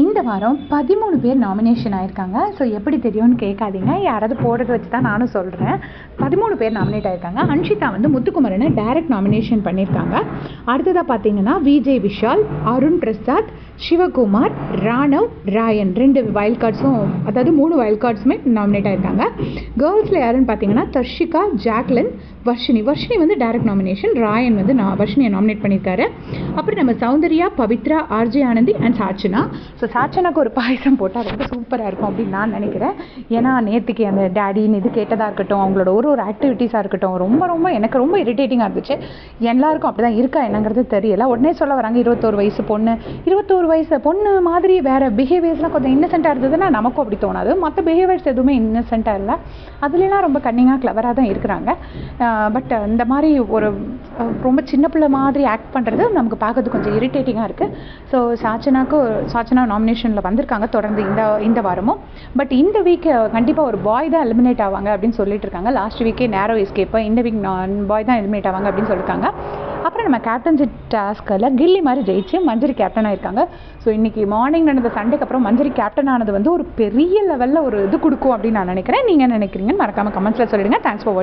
இந்த வாரம் பதிமூணு பேர் நாமினேஷன் ஆயிருக்காங்க. ஸோ எப்படி தெரியும்னு கேட்காதீங்க. யாராவது போடுறத வச்சு தான் நானும் சொல்கிறேன் பதிமூணு பேர் நாமினேட் ஆயிருக்காங்க. அன்ஷிதா வந்து முத்துக்குமரனை டைரக்ட் நாமினேஷன் பண்ணியிருக்காங்க. அடுத்ததாக பார்த்தீங்கன்னா விஜய் விஷால் அருண் பிரசாத் சிவகுமார் ராணவ் ராயன் ரெண்டு வைல்ட் கார்ட்ஸும் அதாவது மூணு வைல்ட் கார்ட்ஸுமே நாமினேட் ஆகிருக்காங்க கேர்ள்ஸில் யாருன்னு பார்த்தீங்கன்னா தர்ஷிகா ஜாக்லின் வர்ஷினி. வர்ஷினி வந்து டைரக்ட் நாமினேஷன் ராயன் வந்து நான் வர்ஷினியை நாமினேட் பண்ணியிருக்காரு. அப்புறம் நம்ம Soundarya Pavithra RJ Ananthi and Sachana so சாச்சனாக்கு ஒரு பாயசம் போட்டால் ரொம்ப சூப்பராக இருக்கும் அப்படின்னு நான் நினைக்கிறேன். ஏன்னா நேற்றுக்கு அந்த டேடின்னு இது கேட்டதாக இருக்கட்டும் அவங்களோட ஒரு ஒரு ஆக்டிவிட்டீஸாக இருக்கட்டும் ரொம்ப ரொம்ப எனக்கு ரொம்ப இரிட்டேட்டிங்காக இருந்துச்சு. எல்லாருக்கும் அப்படி தான் இருக்கா என்னங்கிறது தெரியல. உடனே சொல்ல வராங்க இருபத்தோரு வயசு பொண்ணு. இருபத்தோரு வயசு பொண்ணு மாதிரி வேறு பிஹேவியர்ஸ்லாம் கொஞ்சம் இன்னசென்ட்டாக இருந்ததுன்னா நமக்கும் அப்படி தோணாது. மற்ற பிஹேவியர்ஸ் எதுவுமே இன்னசென்ட்டாக இல்லை. அதுலலாம் ரொம்ப கன்னிங்காக கிளவராக தான் இருக்கிறாங்க. பட் இந்த மாதிரி ஒரு ரொம்ப சின்ன பிள்ளை மாதிரி ஆக்ட் பண்ணுறது நமக்கு பார்க்கறது கொஞ்சம் இரிட்டேட்டிங்காக இருக்குது ஸோ சாச்சனாக்கு சாச்சனா நாமினேஷனில் வந்திருக்காங்க தொடர்ந்து இந்த இந்த வாரமும். பட் இந்த வீக் கண்டிப்பாக ஒரு பாய் தான் எலிமினேட் ஆவாங்க அப்படின்னு சொல்லிட்டு இருக்காங்க. லாஸ்ட் வீக்கே நேரோ எஸ்கேப்பை இந்த வீக் நான் பாய் தான் எலிமினேட் ஆவாங்க அப்படின்னு சொல்லியிருக்காங்க அப்புறம் நம்ம கேப்டன்சி டாஸ்கில் கில்லி மாதிரி ஜெயிச்சு மஞ்சரி கேப்டன் ஆயிருக்காங்க. ஸோ இன்னைக்கு மார்னிங் நடந்த சண்டைக்கு அப்புறம் மஞ்சரி கேப்டன் ஆனது வந்து ஒரு பெரிய லெவலில் ஒரு இது கொடுக்கும் அப்படின்னு நான் நினைக்கிறேன். நீங்கள் நினைக்கிறீங்கன்னு மறக்காமல் கமெண்ட்ஸில் சொல்லிடுங்க. Thanks for